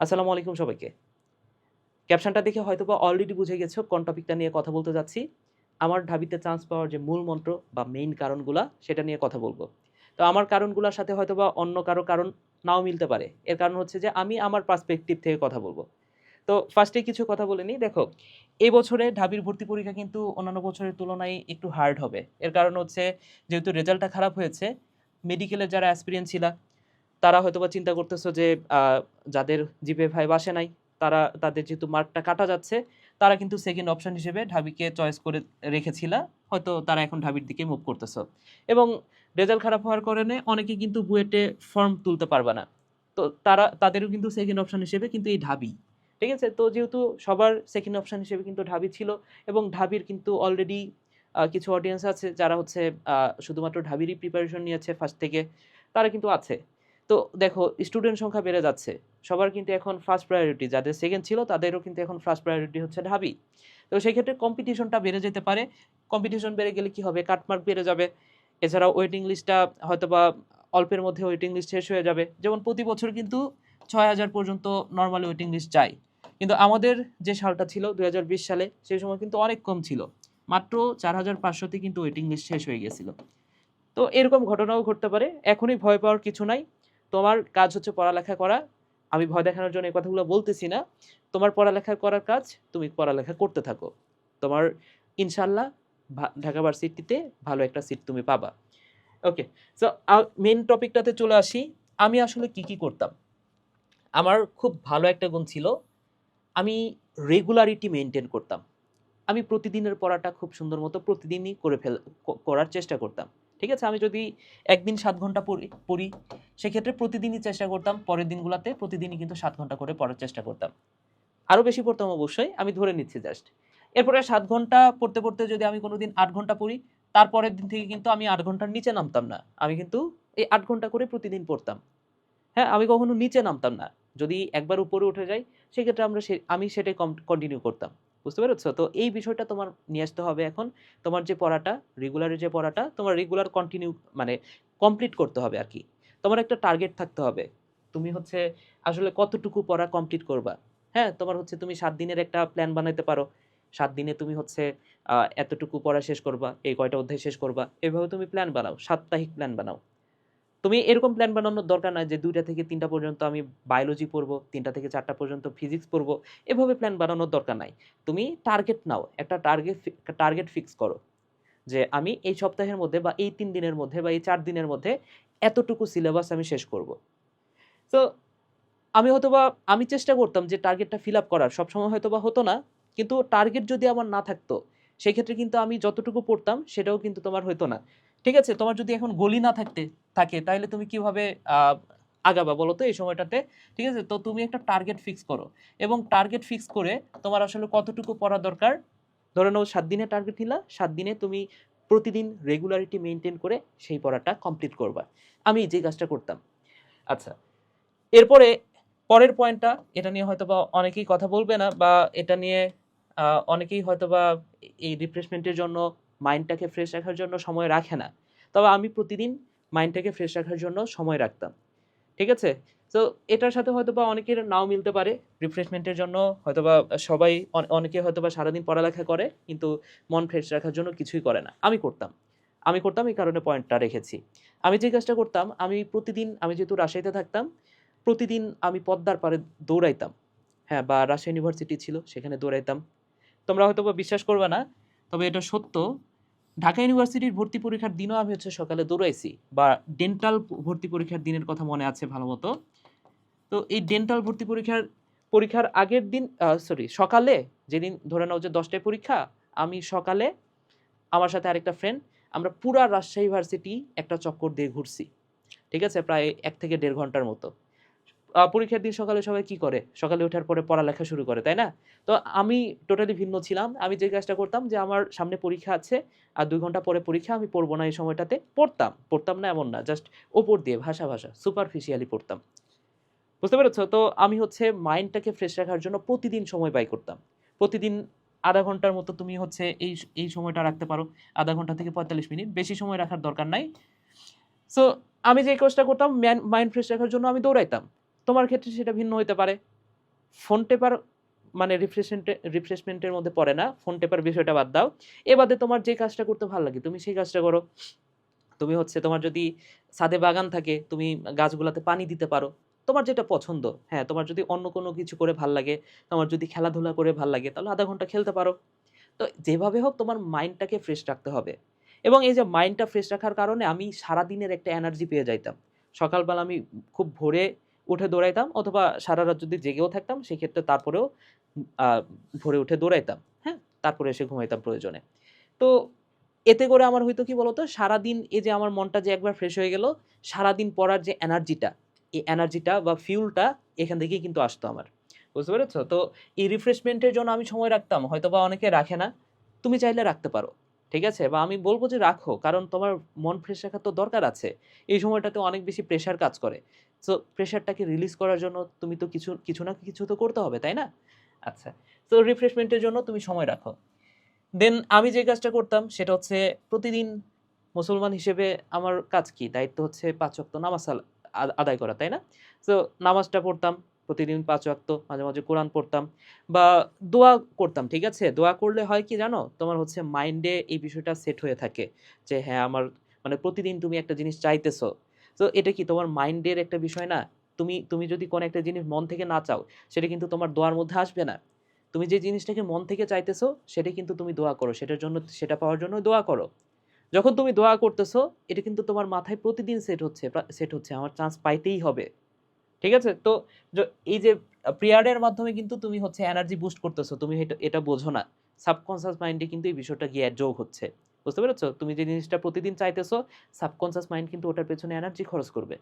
আসসালামু আলাইকুম সবাইকে। ক্যাপশনটা দেখে হয়তো বা অলরেডি বুঝে গেছো কোন টপিকটা নিয়ে কথা বলতে যাচ্ছি। আমার ঢাবিতে চান্স পাওয়ার যে মূল মন্ত্র বা মেইন কারণগুলা, সেটা নিয়ে কথা বলব। তো আমার কারণগুলোর সাথে হয়তো বা অন্য কারও কারণ নাও মিলতে পারে। এর কারণ হচ্ছে যে আমি আমার পার্সপেক্টিভ থেকে কথা বলব। তো ফার্স্টে কিছু কথা বলে নিই। দেখো, এই বছরে ঢাবির ভর্তি পরীক্ষা কিন্তু অন্যান্য বছরের তুলনায় একটু হার্ড হবে। এর কারণ হচ্ছে, যেহেতু রেজাল্টটা খারাপ হয়েছে মেডিকেলের যারা অ্যাসপিরিয়েন্স ছিল তারা হয়তোবা চিন্তা করতেছো যে যাদের জিপে ফাইভ আসে নাই, তারা, তাদের যেহেতু মার্কটা কাটা যাচ্ছে, তারা কিন্তু সেকেন্ড অপশন হিসেবে ঢাবিকে চয়েস করে রেখেছিল, হয়তো তারা এখন ঢাবির দিকে মুভ করতেছো। এবং রেজাল্ট খারাপ হওয়ার কারণে অনেকে কিন্তু বুয়েটে ফর্ম তুলতে পারবে না। তো তারা, তাদেরও কিন্তু সেকেন্ড অপশন হিসেবে কিন্তু এই ঢাবি। ঠিক আছে? তো যেহেতু সবার সেকেন্ড অপশন হিসেবে কিন্তু ঢাবি ছিল এবং ঢাবির কিন্তু অলরেডি কিছু অডিয়েন্স আছে যারা হচ্ছে শুধুমাত্র ঢাবিরই প্রিপারেশন নিয়েছে ফার্স্ট থেকে, তারা কিন্তু আছে। তো দেখো স্টুডেন্ট সংখ্যা বেড়ে যাচ্ছে। সবার কিন্তু এখন ফার্স্ট প্রায়োরিটি যাদের সেকেন্ড ছিল, তাদেরও কিন্তু এখন ফার্স্ট প্রায়োরিটি হচ্ছে ঢাবি। তো সেই ক্ষেত্রে কম্পিটিশনটা বেড়ে যেতে পারে। কম্পিটিশন বেড়ে গেলে কি হবে? কাটমার্ক বেড়ে যাবে। এছাড়াও ওয়েটিং লিস্টটা হয়তো বা অল্পের মধ্যে ওয়েটিং লিস্ট শেষ হয়ে যাবে। যেমন প্রতি বছর কিন্তু ছয় হাজার পর্যন্ত নর্মালি ওয়েটিং লিস্ট যায়। কিন্তু আমাদের যে সালটা ছিল দু হাজার বিশ সালে, সেই সময় কিন্তু অনেক কম ছিল। মাত্র চার হাজার পাঁচশোতে কিন্তু ওয়েটিং লিস্ট শেষ হয়ে গেছিল। তো এরকম ঘটনাও ঘটতে পারে। এখনই ভয় পাওয়ার কিছু নাই। তোমার কাজ হচ্ছে পড়ালেখা করা, আমি ভয় দেখানোর জন্য এই কথাগুলো বলতেছি না। তোমার পড়ালেখা করার কাজ, তুমি পড়ালেখা করতে থাকো। তোমার ইনশাল্লাহ ঢাকা ভার্সিটিতে ভালো একটা সিট তুমি পাবা। ওকে সো মেন টপিকটাতে চলে আসি। আমি আসলে কি কি করতাম? আমার খুব ভালো একটা গুণ ছিল, আমি রেগুলারিটি মেনটেন করতাম। আমি প্রতিদিনের পড়াটা খুব সুন্দর মতো প্রতিদিনই করে ফেল করার চেষ্টা করতাম। ঠিক আছে? আমি যদি একদিন সাত ঘণ্টা পড়ি সেক্ষেত্রে প্রতিদিনই চেষ্টা করতাম, পরের দিনগুলোতে প্রতিদিনই কিন্তু সাত ঘণ্টা করে পড়ার চেষ্টা করতাম। আরও বেশি পড়তাম অবশ্যই, আমি ধরে নিচ্ছি জাস্ট এরপরে সাত ঘণ্টা পড়তে পড়তে যদি আমি কোনোদিন আট ঘণ্টা পড়ি, তারপরের দিন থেকে কিন্তু আমি আট ঘণ্টার নিচে নামতাম না। আমি কিন্তু এই আট ঘণ্টা করে প্রতিদিন পড়তাম। হ্যাঁ আমি কখনো নিচে নামতাম না। যদি একবার উপরে উঠে যাই, সেক্ষেত্রে আমরা সে, আমি সেটাই কন্টিনিউ করতাম। বুঝতে পেরেছ? তো এই বিষয়টা তোমার নিয়ে আসতে হবে এখন। তোমার যে পড়াটা রেগুলারের যে পড়াটা, তোমার রেগুলার কন্টিনিউ মানে কমপ্লিট করতে হবে আর কি। তোমার একটা টার্গেট থাকতে হবে। তুমি হচ্ছে আসলে কতটুকু পড়া কমপ্লিট করবা? হ্যাঁ তোমার হচ্ছে তুমি সাত দিনের একটা প্ল্যান বানাতে পারো। সাত দিনে তুমি হচ্ছে এতটুকু পড়া শেষ করবা, এই কয়টা অধ্যায় শেষ করবা, এভাবে তুমি প্ল্যান বানাও, সাপ্তাহিক প্ল্যান বানাও। তুমি এরকম প্ল্যান বানানোর দরকার নাই যে দুইটা থেকে তিনটা পর্যন্ত আমি বায়োলজি পড়ব, তিনটা থেকে চারটা পর্যন্ত ফিজিক্স পড়ব, এভাবে প্ল্যান বানানোর দরকার নাই। তুমি টার্গেট নাও, একটা টার্গেট টার্গেট ফিক্স করো যে আমি এই সপ্তাহের মধ্যে বা এই তিন দিনের মধ্যে বা এই চার দিনের মধ্যে এতটুকু সিলেবাস আমি শেষ করব। তো আমি হয়তো বা আমি চেষ্টা করতাম যে টার্গেটটা ফিল আপ করার, সবসময় হয়তো বা হতো না, কিন্তু টার্গেট যদি আমার না থাকতো, সেক্ষেত্রে কিন্তু আমি যতটুকু পড়তাম, সেটাও কিন্তু তোমার হতো না। ঠিক আছে, তোমার যদি এখন গলি না থাকতে, থাকে তাহলে তুমি কীভাবে আগাবা বলো তো এই সময়টাতে? ঠিক আছে, তো তুমি একটা টার্গেট ফিক্স করো। এবং টার্গেট ফিক্স করে তোমার আসলে কতটুকু পড়া দরকার? ধরে নাও সাত দিনে টার্গেট নিলা, সাত দিনে তুমি প্রতিদিন রেগুলারিটি মেনটেন করে সেই পড়াটা কমপ্লিট করবা। আমি যে কাজটা করতাম। আচ্ছা এরপরে পরের পয়েন্টটা এটা নিয়ে হয়তো বা অনেকেই কথা বলবে না বা এটা নিয়ে অনেকেই হয়তো বা এই রিফ্রেশমেন্টের জন্য মাইন্ডটাকে ফ্রেশ রাখার জন্য সময় রাখে না। তবে আমি প্রতিদিন মাইন্ডটাকে ফ্রেশ রাখার জন্য সময় রাখতাম। ঠিক আছে? তো এটার সাথে হয়তো বা অনেকের নাও মিলতে পারে। রিফ্রেশমেন্টের জন্য হয়তো বা সবাই অনেকে হয়তো বা সারাদিন পড়ালেখা করে, কিন্তু মন ফ্রেশ রাখার জন্য কিছুই করে না। আমি করতাম। আমি করতাম এই কারণে পয়েন্টটা রেখেছি। আমি যে কাজটা করতাম, আমি প্রতিদিন, আমি যেহেতু রাজশাহীতে থাকতাম, প্রতিদিন আমি পদ্মার পারে দৌড়াইতাম। হ্যাঁ বা রাজশাহী ইউনিভার্সিটি ছিল, সেখানে দৌড়াইতাম। তোমরা হয়তো বা বিশ্বাস করবে না তবে এটা সত্য, ঢাকা ইউনিভার্সিটির ভর্তি পরীক্ষার দিনও আমি হচ্ছে সকালে দৌড়াইছি বা ডেন্টাল ভর্তি পরীক্ষার দিনের কথা মনে আছে ভালো মতো। তো এই ডেন্টাল ভর্তি পরীক্ষার পরীক্ষার আগের দিন সরি সকালে যেদিন ধরে নাও যে দশটায় পরীক্ষা, আমি সকালে আমার সাথে আরেকটা ফ্রেন্ড আমরা পুরা রাজশাহী ইউনিভার্সিটি একটা চক্কর দিয়ে ঘুরছি। ঠিক আছে? প্রায় এক থেকে দেড় ঘণ্টার মতো। পরীক্ষার দিন সকালে সবাই কি করে? সকালে ওঠার পরে পড়ালেখা শুরু করে, তাই না? তো আমি টোটালি ভিন্ন ছিলাম। আমি যে কাজটা করতাম যে আমার সামনে পরীক্ষা আছে, আর দুই ঘণ্টা পরে পরীক্ষা আমি পড়ব না এই সময়টাতে, পড়তাম। পড়তাম না এমন না জাস্ট ওপর দিয়ে, ভাষা ভাষা সুপারফিশিয়ালি পড়তাম। বুঝতে পেরেছ? তো আমি হচ্ছে মাইন্ডটাকে ফ্রেশ রাখার জন্য প্রতিদিন সময় ব্যয় করতাম। প্রতিদিন আধা ঘণ্টার মতো তুমি হচ্ছে এই এই সময়টা রাখতে পারো। আধা ঘণ্টা থেকে পঁয়তাল্লিশ মিনিট, বেশি সময় রাখার দরকার নাই। সো আমি যে কাজটা করতাম মাইন্ড ফ্রেশ রাখার জন্য আমি দৌড়াইতাম। তোমার ক্ষেত্রে সেটা ভিন্ন হতে পারে। ফোন টেপার মানে রিফ্রেশমেন্টে রিফ্রেশমেন্টের মধ্যে পড়ে না। ফোন টেপার বিষয়টা বাদ দাও। এ বাদে তোমার যে কাজটা করতে ভালো লাগে, তুমি সেই কাজটা করো। তুমি হচ্ছে তোমার যদি ছাদে বাগান থাকে, তুমি গাছগুলোতে পানি দিতে পারো। তোমার যেটা পছন্দ হ্যাঁ তোমার যদি অন্য কোনো কিছু করে ভালো লাগে, তোমার যদি খেলাধুলা করে ভালো লাগে, তাহলে আধা ঘণ্টা খেলতে পারো। তো যেভাবে হোক, তোমার মাইন্ডটাকে ফ্রেশ রাখতে হবে। এবং এই যে মাইন্ডটা ফ্রেশ রাখার কারণে আমি সারাদিনের একটা এনার্জি পেয়ে যাইতাম। সকালবেলা আমি খুব ভোরে উঠে দৌড়াইতাম অথবা সারা রাত যদি জেগেও থাকতাম, সেক্ষেত্রে তারপরেও ভোরে উঠে দৌড়াইতাম হ্যাঁ? তারপরে এসে ঘুমাইতাম প্রয়োজনে। তো এতে করে আমার হয়তো কি বলতো? সারাদিন এই যে আমার মনটা যে একবার ফ্রেশ হয়ে গেল, সারাদিন পড়ার যে এনার্জিটা এই এনার্জিটা বা ফিউলটা এখান থেকেই কিন্তু আসতো আমার। বুঝতে পেরেছ? তো এই রিফ্রেশমেন্টের জন্য আমি সময় রাখতাম হয়তো বা অনেকে রাখে না। তুমি চাইলে রাখতে পারো। ঠিক আছে? বা আমি বলব যে রাখো, কারণ তোমার মন ফ্রেশ রাখার তো দরকার আছে। এই সময়টাতে অনেক বেশি প্রেশার কাজ করে। সো প্রেশারটাকে রিলিজ করার জন্য তুমি তো কিছু কিছু না কিছু তো করতে হবে, তাই না? আচ্ছা। তো রিফ্রেশমেন্টের জন্য তুমি সময় রাখো। দেন আমি যে কাজটা করতাম, সেটা হচ্ছে প্রতিদিন মুসলমান হিসেবে আমার কাজ কি? দায়িত্ব হচ্ছে পাঁচ ওয়াক্ত নামাজ আদায় করা, তাই না? তো নামাজটা পড়তাম প্রতিদিন পাঁচ ওয়াক্ত মাঝে মাঝে কোরআন পড়তাম বা দোয়া করতাম, ঠিক আছে? দোয়া করলে হয় কি জানো? তোমার হচ্ছে মাইন্ডে এই বিষয়টা সেট হয়ে থাকে যে হ্যাঁ আমার মানে প্রতিদিন তুমি একটা জিনিস চাইতেছো। তো এটা কি তোমার মাইন্ডের একটা বিষয় না? তুমি তুমি যদি কোনো একটা জিনিস মন থেকে না চাও, সেটা কিন্তু তোমার দোয়ার মধ্যে আসবে না। তুমি যে জিনিসটাকে মন থেকে চাইতেছো, সেটা কিন্তু তুমি দোয়া করো। সেটার জন্য, সেটা পাওয়ার জন্য দোয়া করো। যখন তুমি দোয়া করতেছো, এটা কিন্তু তোমার মাথায় প্রতিদিন সেট হচ্ছে সেট হচ্ছে। আমার চান্স পাইতেই হবে। ঠিক আছে? তো এই যে প্রেয়ারের মাধ্যমে কিন্তু তুমি হচ্ছে এনার্জি বুস্ট করতেছো, তুমি এটা বোঝো না। সাবকনসিয়াস মাইন্ডে কিন্তু এই বিষয়টা গিয়ে যোগ হচ্ছে। বুঝতে পেরেছ? তুমি যে জিনিসটা প্রতিদিন চাইতেছো সাবকনসিয়াস মাইন্ড কিন্তু ওটার পেছনে এনার্জি খরচ করবে।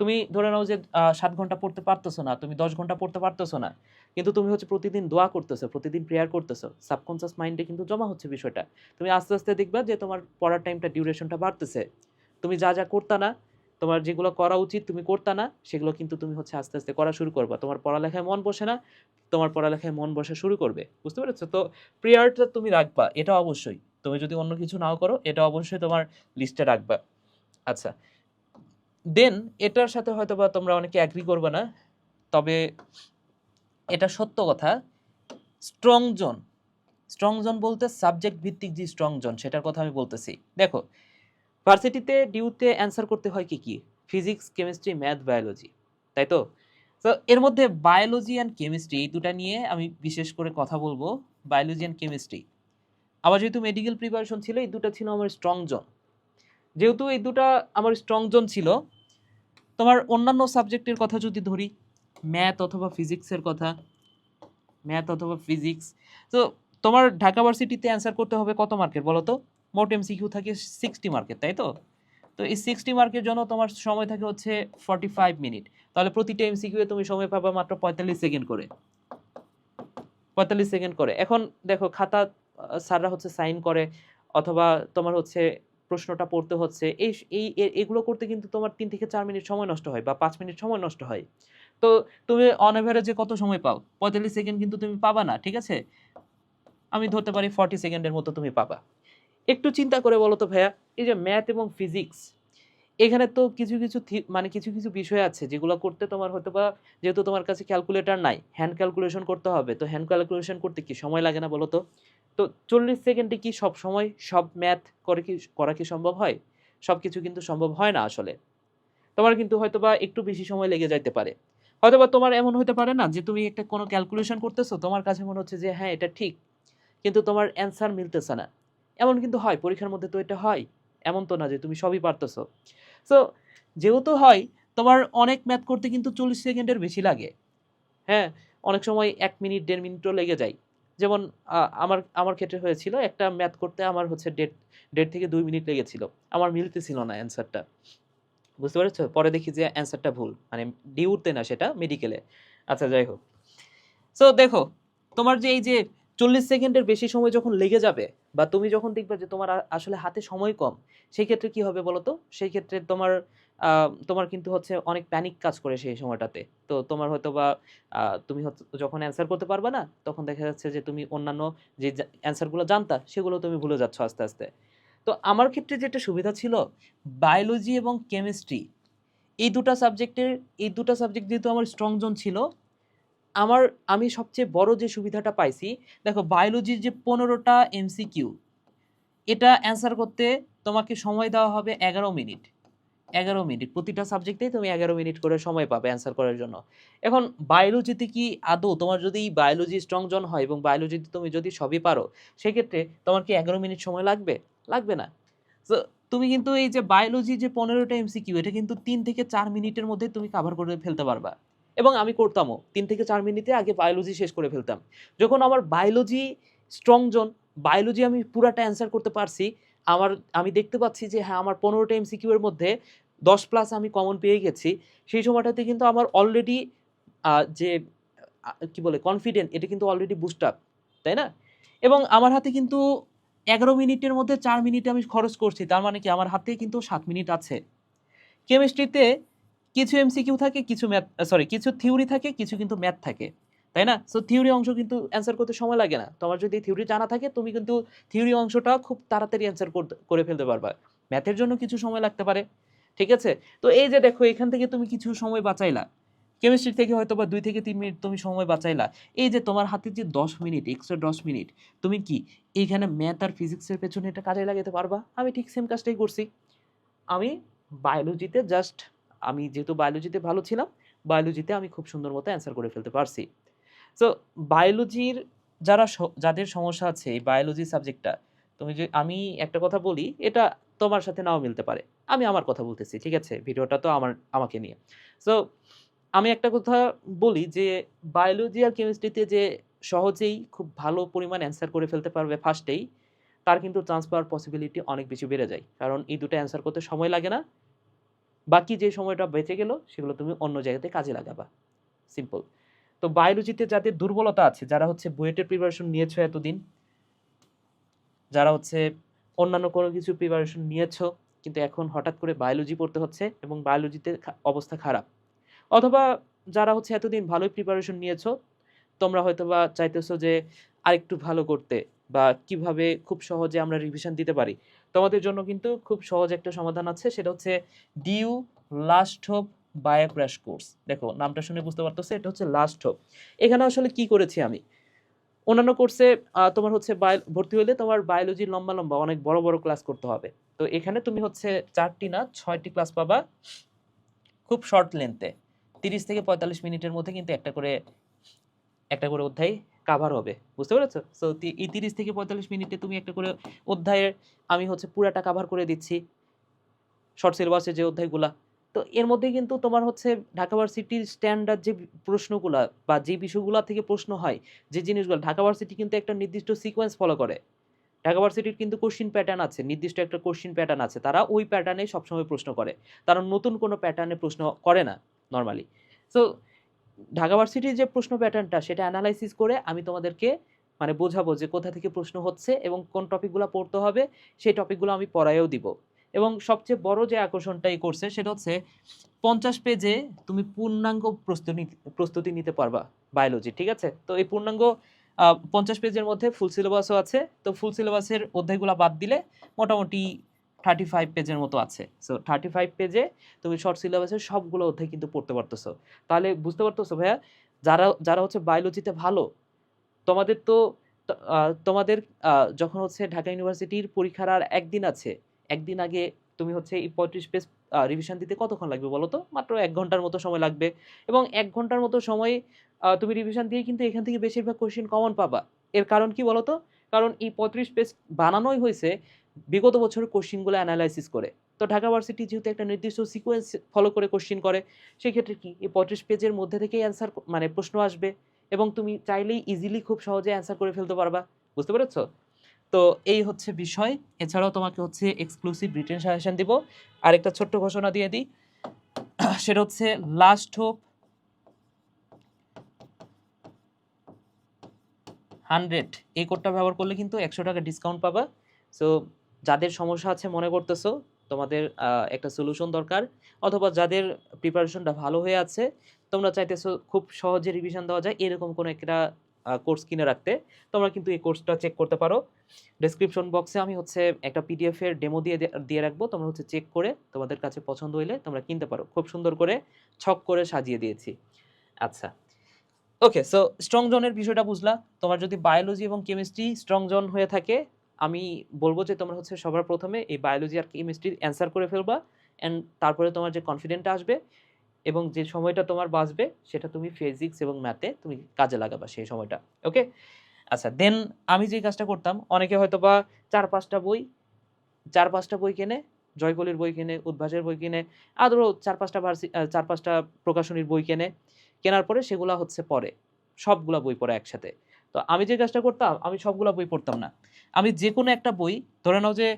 তুমি ধরে নাও যে সাত ঘণ্টা পড়তে পারতেছো না, তুমি দশ ঘণ্টা পড়তে পারতেছো না, কিন্তু তুমি হচ্ছে প্রতিদিন দোয়া করতেছো, প্রতিদিন প্রেয়ার করতেছো সাবকনসিয়াস মাইন্ডে কিন্তু জমা হচ্ছে বিষয়টা। তুমি আস্তে আস্তে দেখবা যে তোমার পড়ার টাইমটা ডিউরেশনটা বাড়তেছে। তুমি যা যা করতা না তোমার যেগুলো করা উচিত তুমি করতা না, সেগুলো কিন্তু তুমি হচ্ছে আস্তে আস্তে করা শুরু করবা। তোমার পড়ালেখায় মন বসে না, তোমার পড়ালেখায় মন বসা শুরু করবে। বুঝতে পেরেছ? তো প্রেয়ারটা তুমি রাখবা, এটা অবশ্যই। তুমি যদি অন্য কিছু নাও করো, এটা অবশ্যই তোমার লিস্টে রাখবা। আচ্ছা। দেন এটার সাথে হয়তো বা তোমরা অনেকে অ্যাগ্রি করবে না, তবে এটা সত্য কথা স্ট্রং জোন স্ট্রং জোন বলতে সাবজেক্ট ভিত্তিক যে স্ট্রং জোন সেটার কথা আমি বলতেছি। দেখো ভার্সিটিতে ডিউতে অ্যান্সার করতে হয় কি কি? ফিজিক্স কেমিস্ট্রি ম্যাথ বায়োলজি তাই তো? তো এর মধ্যে বায়োলজি অ্যান্ড কেমিস্ট্রি এই দুটা নিয়ে আমি বিশেষ করে কথা বলব। বায়োলজি অ্যান্ড কেমিস্ট্রি আমার যেহেতু মেডিকেল প্রিপারেশন ছিল, এই দুটো ছিল আমার স্ট্রং জোন যেহেতু এই দুটা আমার স্ট্রং জোন ছিল, তোমার অন্যান্য সাবজেক্টের কথা যদি ধরি ম্যাথ অথবা ফিজিক্সের কথা ম্যাথ অথবা ফিজিক্স তো তোমার ঢাকা ভার্সিটিতে অ্যান্সার করতে হবে কত মার্কের বলো তো? মোট এমসিকিউ থাকে সিক্সটি মার্কের তাই তো? তো এই সিক্সটি মার্কের জন্য তোমার সময় থাকে হচ্ছে ফর্টি ফাইভ মিনিট তাহলে প্রতিটা এমসিকিউ তুমি সময় পাবা মাত্র পঁয়তাল্লিশ সেকেন্ড করে। পঁয়তাল্লিশ সেকেন্ড করে। এখন দেখো, খাতা স্যাররা হচ্ছে সাইন করে, অথবা তোমার হচ্ছে প্রশ্নটা পড়তে হচ্ছে। এই এই এগুলো করতে কিন্তু তোমার তিন থেকে চার মিনিট সময় নষ্ট হয় বা পাঁচ মিনিট সময় নষ্ট হয়। তো তুমি অন এভারেজে কত সময় পাও? পঁয়তাল্লিশ সেকেন্ড কিন্তু তুমি পাবা না, ঠিক আছে? আমি ধরতে পারি ফর্টি সেকেন্ডের মতো তুমি পাবা। একটু চিন্তা করে বলো তো ভাইয়া, এই যে ম্যাথ এবং ফিজিক্স এখানে তো কিছু কিছু মানে কিছু কিছু বিষয় আছে যেগুলো করতে তোমার হয়তো বা যেহেতু তোমার কাছে ক্যালকুলেটর নাই হ্যান্ড ক্যালকুলেশন করতে হবে, তো হ্যান্ড ক্যালকুলেশন করতে কি সময় লাগে না বলো তো? তো চল্লিশ সেকেন্ডে কি সব সময় সব ম্যাথ করে কি, করা কি সম্ভব হয়? সব কিছু কিন্তু সম্ভব হয় না আসলে। তোমার কিন্তু হয়তো বা একটু বেশি সময় লেগে যাইতে পারে। হয়তো বা তোমার এমন হতে পারে না যে তুমি একটা কোনো ক্যালকুলেশন করতেছো, তোমার কাছে মনে হচ্ছে যে হ্যাঁ এটা ঠিক, কিন্তু তোমার অ্যান্সার মিলতেছে না। এমন কিন্তু হয়, পরীক্ষার মধ্যে তো এটা হয়। এমন তো না যে তুমি সবই পারতেছো। সো যেহেতু হয়, তোমার অনেক ম্যাথ করতে কিন্তু চল্লিশ সেকেন্ডের বেশি লাগে। হ্যাঁ অনেক সময় এক মিনিট, দেড় মিনিটও লেগে যায়। যেমন আমার আমার ক্ষেত্রে হয়েছিল, একটা ম্যাথ করতে আমার হচ্ছে দেড় দেড় থেকে দুই মিনিট লেগেছিল। আমার মিলতেছিল না অ্যান্সারটা বুঝতে পেরেছ? পরে দেখি যে অ্যান্সারটা ভুল। মানে ডি উঠতে না সেটা মেডিকেলে আচ্ছা যাই হোক। সো দেখো, তোমার যে এই যে চল্লিশ সেকেন্ডের বেশি সময় যখন লেগে যাবে বা তুমি যখন দেখবে যে তোমার আসলে হাতে সময় কম, সেই ক্ষেত্রে কি হবে বলো তো সেই ক্ষেত্রে তোমার তোমার কিন্তু হচ্ছে অনেক প্যানিক কাজ করে সেই সময়টাতে। তো তোমার হয়তো বা তুমি যখন অ্যান্সার করতে পারবে না, তখন দেখা যাচ্ছে যে তুমি অন্যান্য যে অ্যান্সারগুলো জানতা, সেগুলো তুমি ভুলে যাচ্ছ আস্তে আস্তে। তো আমার ক্ষেত্রে যেটা সুবিধা ছিল বায়োলজি এবং কেমিস্ট্রি এই দুটো সাবজেক্টের এই দুটো সাবজেক্ট যেহেতু আমার স্ট্রং জোন ছিল আমার, আমি সবচেয়ে বড় যে সুবিধাটা পাইছি, দেখো বায়োলজির যে পনেরোটা এমসিকিউ এটা অ্যান্সার করতে তোমাকে সময় দেওয়া হবে এগারো মিনিট। এগারো মিনিট, প্রতিটা সাবজেক্টেই তুমি এগারো মিনিট করে সময় পাবে অ্যান্সার করার জন্য। এখন বায়োলজিতে কি আদৌ তোমার যদি বায়োলজি স্ট্রং জন হয় এবং বায়োলজিতে তুমি যদি সবই পারো, সেক্ষেত্রে তোমার কি এগারো মিনিট সময় লাগবে? লাগবে না। তো তুমি কিন্তু এই যে বায়োলজি যে পনেরোটা এমসিকিউ এটা কিন্তু তিন থেকে চার মিনিটের মধ্যে তুমি কাভার করে ফেলতে পারবা। এবং আমি করতামও। তিন থেকে চার মিনিটে আগে বায়োলজি শেষ করে ফেলতাম। যখন আমার বায়োলজি স্ট্রং জন বায়োলজি আমি পুরাটা অ্যান্সার করতে পারছি, আমার, আমি দেখতে পাচ্ছি যে হ্যাঁ আমার পনেরোটা এমসিকিউ এর মধ্যে দশ প্লাস আমি কমন পেয়ে গেছি। সেই সময়টাতে কিন্তু আমার অলরেডি যে কি বলে কনফিডেন্ট এটা কিন্তু অলরেডি বুস্ট আপ তাই না? এবং আমার হাতে কিন্তু এগারো মিনিটের মধ্যে চার মিনিট আমি খরচ করছি। তার মানে কি, আমার হাতে কিন্তু সাত মিনিট আছে। কেমিস্ট্রিতে কিছু এমসিকিউ থাকে, কিছু ম্যাথ সরি কিছু থিওরি থাকে, কিছু কিন্তু ম্যাথ থাকে, তাই না? সো থিওরি অংশ কিন্তু অ্যান্সার করতে সময় লাগে না। তোমার যদি থিওরি জানা থাকে, তুমি কিন্তু থিওরি অংশটা খুব তাড়াতাড়ি অ্যান্সার করে ফেলতে পারবা। ম্যাথের জন্য কিছু সময় লাগতে পারে, ঠিক আছে? তো এই যে দেখো, এখান থেকে তুমি কিছু সময় বাঁচাইলা। কেমিস্ট্রি থেকে হয়তো বা দুই থেকে তিন মিনিট তুমি সময় বাঁচাইলা। এই যে তোমার হাতে যে দশ মিনিট এক্সট্রা দশ মিনিট, তুমি কি এইখানে ম্যাথ আর ফিজিক্সের পেছনে এটা কাজে লাগাতে পারবা? আমি ঠিক সেম কাজটাই করছি। আমি বায়োলজিতে জাস্ট আমি যেহেতু বায়োলজিতে ভালো ছিলাম বায়োলজিতে আমি খুব সুন্দর মতো অ্যান্সার করে ফেলতে পারছি। সো বায়োলজির যারা যাদের সমস্যা আছে এই বায়োলজি সাবজেক্টটা তুমি যে, আমি একটা কথা বলি, এটা তোমার সাথে নাও মিলতে পারে। আমি আমার কথা বলতেছি, ঠিক আছে? ভিডিওটা তো আমার, আমাকে নিয়ে। সো আমি একটা কথা বলি যে বায়োলজি আর কেমিস্ট্রিতে যে সহজেই খুব ভালো পরিমাণ অ্যান্সার করে ফেলতে পারবে ফার্স্টেই তার কিন্তু চান্স পাওয়ার পসিবিলিটি অনেক বেশি বেড়ে যায়। কারণ এই দুটো অ্যান্সার করতে সময় লাগে না। বাকি যে সময়টা বেঁচে গেল, সেগুলো তুমি অন্য জায়গাতে কাজে লাগাবা। সিম্পল তো বায়োলজিতে যাদের দুর্বলতা আছে, যারা হচ্ছে বুয়েটের প্রিপারেশন নিয়েছো এতদিন, যারা হচ্ছে অন্যান্য কোনো কিছু প্রিপারেশন নিয়েছো, কিন্তু এখন হঠাৎ করে বায়োলজি পড়তে হচ্ছে এবং বায়োলজিতে অবস্থা খারাপ। অথবা যারা হচ্ছে এতদিন ভালোই প্রিপারেশন নিয়েছো, তোমরা হয়তো বা চাইতেছো যে আরেকটু ভালো করতে। বা কীভাবে খুব সহজে আমরা রিভিশন দিতে পারি। তোমাদের জন্য কিন্তু খুব সহজ একটা সমাধান আছে, সেটা হচ্ছে due last hope bio crash course দেখো, নামটা শুনে বুঝতে পারতেছো, এটা হচ্ছে লাস্ট হোপ এখানে আসলে কি করেছি আমি? অন্যান্য কোর্সে তোমার হচ্ছে বায়ো ভর্তি হলে তোমার বায়োলজির লম্বা লম্বা, অনেক বড় বড় ক্লাস করতে হবে। তো এখানে তুমি হচ্ছে চারটি না, ছয়টি ক্লাস পাবা খুব শর্ট লেন্থে তিরিশ থেকে পঁয়তাল্লিশ মিনিটের মধ্যে কিন্তু একটা করে একটা করে অধ্যায় কাভার হবে, বুঝতে পেরেছ? সো এই তিরিশ থেকে পঁয়তাল্লিশ মিনিটে তুমি একটা করে অধ্যায়ের আমি হচ্ছে পুরাটা কাভার করে দিচ্ছি শর্ট সিলেবাসে যে অধ্যায়গুলা। তো এর মধ্যে কিন্তু তোমার হচ্ছে ঢাকা ভার্সিটির স্ট্যান্ডার্ড যে প্রশ্নগুলা বা যে বিষয়গুলো থেকে প্রশ্ন হয়, যে জিনিসগুলো, ঢাকা ভার্সিটি কিন্তু একটা নির্দিষ্ট সিকোয়েন্স ফলো করে। ঢাকা ভার্সিটির কিন্তু কোশ্চিন প্যাটার্ন আছে, নির্দিষ্ট একটা কোশ্চিন প্যাটার্ন আছে, তারা ওই প্যাটার্নে সবসময় প্রশ্ন করে। তারা নতুন কোনো প্যাটার্নে প্রশ্ন করে না নর্মালি সো ঢাকা ভার্সিটির যে প্রশ্ন প্যাটার্নটা, সেটা অ্যানালাইসিস করে আমি তোমাদেরকে মানে বোঝাবো যে কোথা থেকে প্রশ্ন হচ্ছে এবং কোন টপিকগুলো পড়তে হবে, সেই টপিকগুলো আমি পড়ায়ও দিব। এবং সবচেয়ে বড় যে আকর্ষণটা এই কোর্সে সেটা হচ্ছে পঞ্চাশ পেজে তুমি পূর্ণাঙ্গ প্রস্তুতি প্রস্তুতি নিতে পারবা বায়োলজি ঠিক আছে? তো এই পূর্ণাঙ্গ পঞ্চাশ পেজের মধ্যে ফুল সিলেবাসও আছে। তো ফুল সিলেবাসের অধ্যায়গুলো বাদ দিলে মোটামুটি থার্টি ফাইভ পেজের মতো আছে। সো থার্টি ফাইভ পেজে তুমি শর্ট সিলেবাসের সবগুলো অধ্যায় কিন্তু পড়তে পারতেছো। তাহলে বুঝতে পারতেছো ভাইয়া? যারা যারা হচ্ছে বায়োলজিতে ভালো, তোমাদের তো তোমাদের যখন হচ্ছে ঢাকা ইউনিভার্সিটির পরীক্ষার আর একদিন আছে, একদিন আগে তুমি হচ্ছে এই পঁয়ত্রিশ পেজ রিভিশন দিতে কতক্ষণ লাগবে বলো তো? মাত্র এক ঘণ্টার মতো সময় লাগবে। এবং এক ঘণ্টার মতো সময় তুমি রিভিশন দিয়ে কিন্তু এখান থেকে বেশিরভাগ কোশ্চেন কমন পাবা। এর কারণ কি বলো তো? কারণ এই পঁয়ত্রিশ পেজ বানানোই হয়েছে বিগত বছরের কোশ্চিনগুলো অ্যানালাইসিস করে। তো ঢাকা ভার্সিটি যেহেতু একটা নির্দিষ্ট সিকোয়েন্স ফলো করে কোশ্চিন করে, সেক্ষেত্রে কি? এই পঁয়ত্রিশ পেজের মধ্যে থেকেই অ্যান্সার মানে প্রশ্ন আসবে এবং তুমি চাইলেই ইজিলি খুব সহজে অ্যান্সার করে ফেলতে পারবা। বুঝতে পেরেছ? তো এই হচ্ছে বিষয়। এছাড়াও তোমাকে হচ্ছে এক্সক্লুসিভ রিটেন সাজেশন দিব। আরেকটা ছোট্ট ঘোষণা দিয়ে দিই। সেটা হচ্ছে লাস্ট হোপ হান্ড্রেড এই কোডটা ব্যবহার করলে কিন্তু একশো টাকা ডিসকাউন্ট পাবা। সো যাদের সমস্যা আছে মনে করতেছো, তোমাদের একটা সলিউশন দরকার, অথবা যাদের প্রিপারেশনটা ভালো হয়ে আছে, তোমরা চাইতেছো খুব সহজে রিভিশন দেওয়া যায়, এরকম কোনো একটা কোর্স কিনে রাখতে, তোমরা কিন্তু এই কোর্সটা চেক করতে পারো। ডেসক্রিপশন বক্সে আমি হচ্ছে একটা পিডিএফ এর ডেমো দিয়ে দিয়ে রাখব, তোমরা হচ্ছে চেক করে তোমাদের কাছে পছন্দ হইলে তোমরা কিনতে পারো। খুব সুন্দর করে ছক করে সাজিয়ে দিয়েছি। আচ্ছা। ওকে সো স্ট্রং জোনের বিষয়টা বুঝলা। তোমার যদি বায়োলজি এবং কেমিস্ট্রি স্ট্রং জোন হয়ে থাকে আমি বলব যে তোমরা হচ্ছে সবার প্রথমে এই বায়োলজি আর কেমিস্ট্রির অ্যান্সার করে ফেলবা অ্যান্ড তারপরে তোমার যে কনফিডেন্টটা আসবে এবং যে সময়টা তোমার বাঁচবে সেটা তুমি ফিজিক্স এবং ম্যাথে তুমি কাজে লাগাবা সেই সময়টা ওকে আচ্ছা দেন আমি যে কাজটা করতাম, অনেকে হয়তো বা চার পাঁচটা বই, চার পাঁচটা বই কেনে জয়কলির বই কেনে, উদ্ভাসের বই কিনে, আদৌ চার পাঁচটা ভার্সি চার পাঁচটা প্রকাশনীর বই কেনে, কেনার পরে সেগুলা হচ্ছে পড়ে সবগুলা বই পড়ে একসাথে। তো আমি যে কাজটা করতাম, আমি সবগুলা বই পড়তাম না। আমি যে কোনো একটা বই, ধরে নাও যে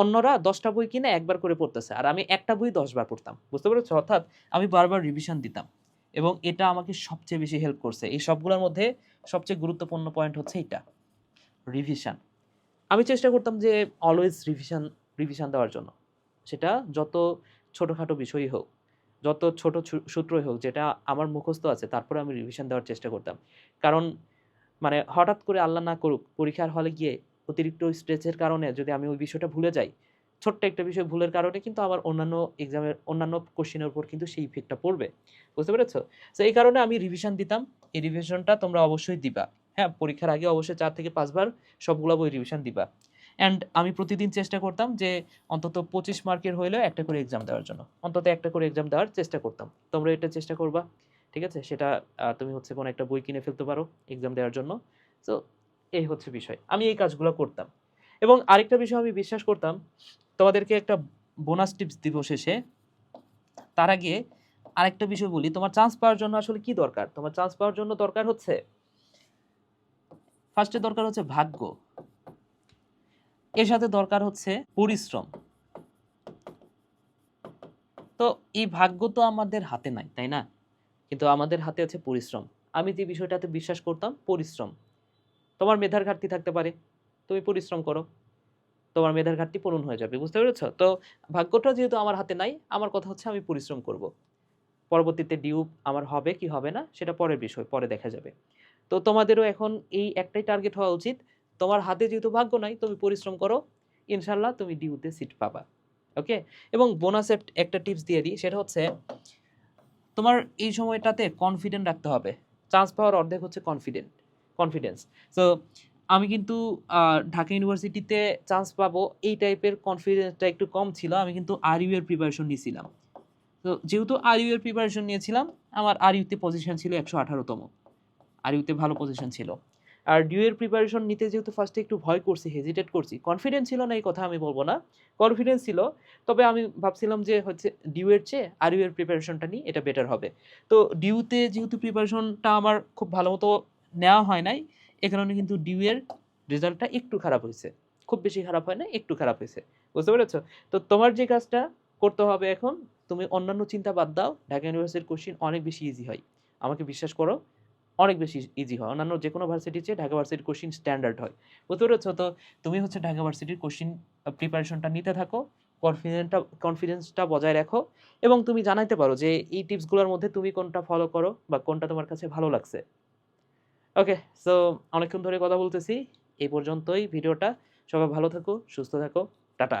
অন্যরা দশটা বই কিনে একবার করে পড়তেছে, আর আমি একটা বই দশবার পড়তাম। বুঝতে পেরেছ? অর্থাৎ আমি বারবার রিভিশন দিতাম। এবং এটা আমাকে সবচেয়ে বেশি হেল্প করছে। এই সবগুলোর মধ্যে সবচেয়ে গুরুত্বপূর্ণ পয়েন্ট হচ্ছে এটা রিভিশন আমি চেষ্টা করতাম যে অলওয়েজ রিভিশন রিভিশন দেওয়ার জন্য। সেটা যত ছোটোখাটো বিষয়ই হোক, যত ছোট সূত্রই হোক, যেটা আমার মুখস্থ আছে, তারপরে আমি রিভিশন দেওয়ার চেষ্টা করতাম। কারণ মানে হঠাৎ করে আল্লাহ না করুক, পরীক্ষার হলে গিয়ে অতিরিক্ত স্ট্রেচের কারণে যদি আমি ওই বিষয়টা ভুলে যাই, ছোট্ট একটা বিষয় ভুলের কারণে কিন্তু আমার অন্যান্য এক্সামের অন্যান্য কোশ্চেনের উপর কিন্তু সেই ইফেক্টটা পড়বে। বুঝতে পেরেছ? তো এই কারণে আমি রিভিশন দিতাম। এই রিভিশনটা তোমরা অবশ্যই দিবা। হ্যাঁ পরীক্ষার আগে অবশ্যই চার থেকে পাঁচবার সবগুলো বই রিভিশন দিবা। অ্যান্ড আমি প্রতিদিন চেষ্টা করতাম যে অন্তত পঁচিশ মার্কের হইলেও একটা করে এক্সাম দেওয়ার জন্য। অন্তত একটা করে এক্সাম দেওয়ার চেষ্টা করতাম। তোমরা এটা চেষ্টা করবা। ঠিক আছে? সেটা তুমি হচ্ছে কোনো একটা বই কিনে ফেলতে পারো এক্সাম দেওয়ার জন্য। তো এই হচ্ছে বিষয়। আমি এই কাজগুলো করতাম। এবং আরেকটা বিষয় আমি বিশ্বাস করতাম, তোমাদেরকে একটা বোনাস টিপস দিব শেষে। তার আগে আরেকটা বিষয় বলি। তোমার চান্স পাওয়ার জন্য আসলে কি দরকার? তোমার চান্স পাওয়ার জন্য দরকার হচ্ছে ফার্স্টে দরকার হচ্ছে ভাগ্য। এর সাথে দরকার হচ্ছে পরিশ্রম। তো এই ভাগ্য তো আমাদের হাতে নাই, তাই না? কিন্তু আমাদের হাতে আছে পরিশ্রম। আমি যে বিষয়টাতে বিশ্বাস করতাম, পরিশ্রম। তোমার মেধার ঘাটতি থাকতে পারে। তুমি পরিশ্রম করো। তোমার মেধার ঘাটতি পূরণ হয়ে যাবে, বুঝতে পেরেছ? তো ভাগ্যটা যেহেতু আমার হাতে নাই, আমার কথা হচ্ছে আমি পরিশ্রম করব। পরবর্তীতে ডিউব আমার হবে কি হবে না, সেটা পরের বিষয়, পরে দেখা যাবে। তো তোমাদেরও এখন এই একটাই টার্গেট হওয়া উচিত। তোমার হাতে যেহেতু ভাগ্য নাই, তুমি পরিশ্রম করো। ইনশাল্লাহ তুমি ডিউতে সিট পাবা। ওকে এবং বোনাসের একটা টিপস দিয়ে দিই, সেটা হচ্ছে তোমার এই সময়টাতে কনফিডেন্ট রাখতে হবে। চান্স পাওয়ার অর্ধেক হচ্ছে কনফিডেন্ট কনফিডেন্স সো আমি কিন্তু ঢাকা ইউনিভার্সিটিতে চান্স পাবো, এই টাইপের কনফিডেন্সটা একটু কম ছিল, আমি কিন্তু আর ইউ এর প্রিপারেশন নিয়েছিলাম। তো যেহেতু আর ইউ এর প্রিপারেশন নিয়েছিলাম, আমার আর ইউতে পজিশন ছিল একশো আঠারোতম। আর ইউতে ভালো পজিশন ছিল। আর ডিউ এর প্রিপারেশন নিতে যেহেতু ফার্স্টে একটু ভয় করছি হেজিটেট করছি কনফিডেন্স ছিল না এই কথা আমি বলব না কনফিডেন্স ছিল, তবে আমি ভাবছিলাম যে হচ্ছে ডিউ এর চেয়ে আর ইউ এর প্রিপারেশনটা নিই এটা বেটার হবে। তো ডিউতে যেহেতু প্রিপারেশনটা আমার খুব ভালো মতো নেওয়া হয় নাই, এ কারণে কিন্তু ডিউ এর রেজাল্টটা একটু খারাপ হয়েছে। খুব বেশি খারাপ হয় না, একটু খারাপ হয়েছে। বুঝতে পেরেছ? তো তোমার যে কাজটা করতে হবে এখন, তুমি অন্যান্য চিন্তা বাদ দাও, ঢাকা ইউনিভার্সিটির কোশ্চিন অনেক বেশি ইজি হয়। আমাকে বিশ্বাস করো অনেক বেশি ইজি হয়। অন্যান্য যে কোনো ভার্সিটির চেয়ে ঢাকা ভার্সিটির কোশ্চিন স্ট্যান্ডার্ড হয়। বুঝতে পেরেছ তো তুমি হচ্ছে ঢাকা ভার্সিটির কোশ্চিন প্রিপারেশনটা নিতে থাকো কনফিডেন্টটা কনফিডেন্সটা বজায় রাখো এবং তুমি জানাইতে পারো যে এই টিপসগুলোর মধ্যে তুমি কোনটা ফলো করো বা কোনটা তোমার কাছে ভালো লাগছে। ওকে সো অনেকক্ষণ ধরে কথা বলতেছি। এই পর্যন্তই ভিডিওটা। সবাই ভালো থাকো, সুস্থ থাকো। টাটা।